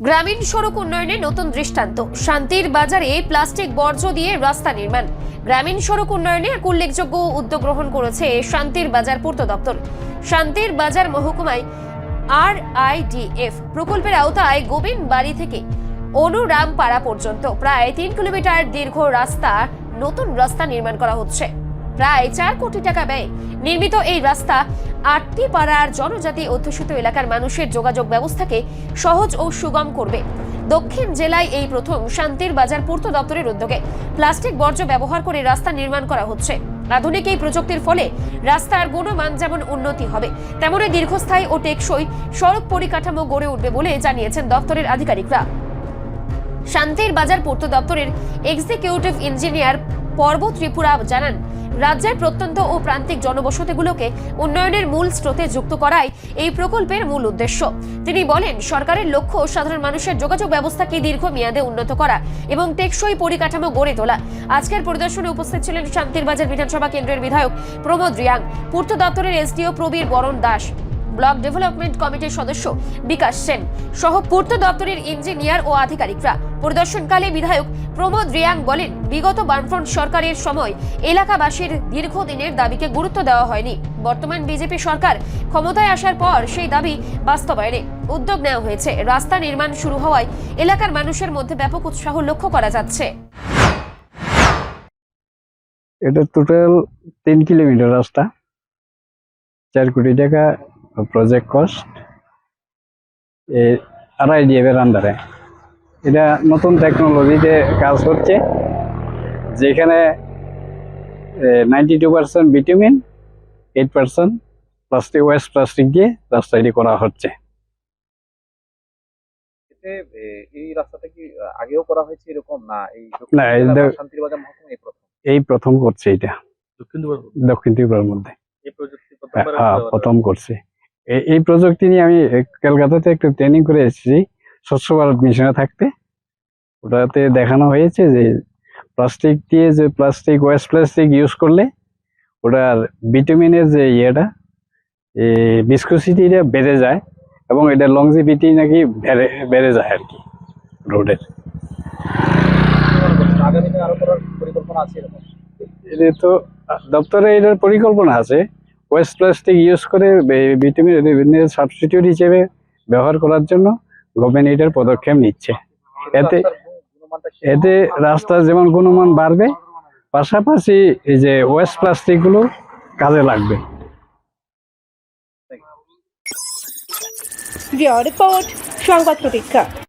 গ্রামীণ সড়ক উন্নয়নে নতুন দৃষ্টান্ত। শান্তির বাজারে প্লাস্টিক বর্জ্য দিয়ে রাস্তা নির্মাণ। গ্রামীণ সড়ক উন্নয়নে এক উল্লেখযোগ্য উদ্যোগ গ্রহণ করেছে শান্তির বাজার পূর্ত দপ্তর শান্তির বাজার মহকুমায় আর আইডিএফ প্রকল্পের আওতায় গোবিন্দ বাড়ি থেকে অনুরামপাড়া পর্যন্ত। প্রায় তিন কিলোমিটার দীর্ঘ রাস্তা নতুন রাস্তা নির্মাণ করা হচ্ছে। প্রায় চার কোটি টাকা ব্যয় নির্মিত এই রাস্তা আটটি পাড়ার জনজাতি অধ্যুষিত এলাকার মানুষের যোগাযোগ ব্যবস্থাকে সহজ ও সুগম করবে। দক্ষিণ জেলায় এই প্রথম শান্তির বাজার পূর্ত দপ্তরের উদ্যোগে প্লাস্টিক বর্জ্য ব্যবহার করে রাস্তা নির্মাণ করা হচ্ছে। আধুনিক এই প্রযুক্তির ফলে রাস্তার গুণমান যেমন উন্নতি হবে, তেমনই দীর্ঘস্থায়ী ও টেকসই সড়ক পরিকাঠামো গড়ে উঠবে বলে জানিয়েছেন দপ্তরের আধিকারিকরা। শান্তির বাজার পূর্ত দপ্তরের এক্সিকিউটিভ ইঞ্জিনিয়ার পর্ব ত্রিপুরা জানান রাজ্যের প্রত্যন্ত ও প্রান্তিক জনবসতিগুলোকে উন্নয়নের মূল স্রোতে যুক্ত করাই এই প্রকল্পের মূল উদ্দেশ্য। তিনি বলেন, সরকারের লক্ষ্য সাধারণ মানুষের যোগাযোগ ব্যবস্থাকে দীর্ঘমেয়াদে উন্নত করা এবং টেকসই পরিকাঠামো গড়ে তোলা। আজকের পরিদর্শনে উপস্থিত ছিলেন শান্তির বাজার বিধানসভা কেন্দ্রের বিধায়ক প্রমোদ রিয়াং, পূর্ত দপ্তরের এসডিও প্রবীর বরণ দাস, ব্লক ডেভেলপমেন্ট কমিটির সদস্য বিকাশ সেন সহ পূর্ত দপ্তরের ইঞ্জিনিয়ার ও আধিকারিকরা। পরিদর্শনকালে বিধায়ক প্রমোদ রিয়াং বলেন, বিগত বামফ্রন্ট সরকারের সময় এলাকাবাসীর দীর্ঘদিনের দাবিকে গুরুত্ব দেওয়া হয়নি। বর্তমান বিজেপি সরকার ক্ষমতায় আসার পর সেই দাবি বাস্তবায়নে উদ্যোগ নেওয়া হয়েছে। রাস্তা নির্মাণ শুরু হওয়ায় এলাকার মানুষের মধ্যে ব্যাপক উৎসাহ লক্ষ্য করা যাচ্ছে। এটা টোটাল তিন কিলোমিটার রাস্তা, চার কোটি টাকা প্রজেক্ট কস্ট আড়াই ডিএফের আন্ডারে এটা নতুন টেকনোলজিতে কাজ হচ্ছে যেখানে ninety two percent vitamin eight percent plastic waste plastic দিয়ে রাস্তাটি করা হচ্ছে। এই রাস্তাটা কি আগেও করা হয়েছে এরকম? না এই না, মহকুমা প্রথম। এই প্রথম করছে এটা। দক্ষিণ দক্ষিণ ত্রিপুরার মধ্যে। এই প্রযুক্তি হ্যাঁ প্রথম করছে। এই প্রযুক্তি নিয়ে আমি কলকাতাতে একটু ট্রেনিং করে এসেছি। স্বচ্ছ ভারত মিশনে থাকতে, ওটাতে দেখানো হয়েছে যে প্লাস্টিক দিয়ে যে প্লাস্টিক ওয়েস্ট প্লাস্টিক ইউজ করলে ওটার ভিটামিনের যে ইয়েটা ভিসকোসিটিটা বেড়ে যায় এবং এটা লংজিভিটি নাকি বেড়ে বেড়ে যায় আর কি রোডের এটা তো, দপ্তরে এটার পরিকল্পনা আছে ওয়েস্ট প্লাস্টিক ইউজ করে ভিটামিন সাবস্টিটিউট হিসেবে ব্যবহার করার জন্য। গভর্নমেন্ট এটার পদক্ষেপ নিচ্ছে। এতে রাস্তার গুণ- গুণমানটা কি? এতে রাস্তার যেমন গুণমান বাড়বে পাশাপাশি এই যে ওয়েস্ট প্লাস্টিকগুলো কাজে লাগবে। রিপোর্ট সংবাদ প্রতীক্ষা।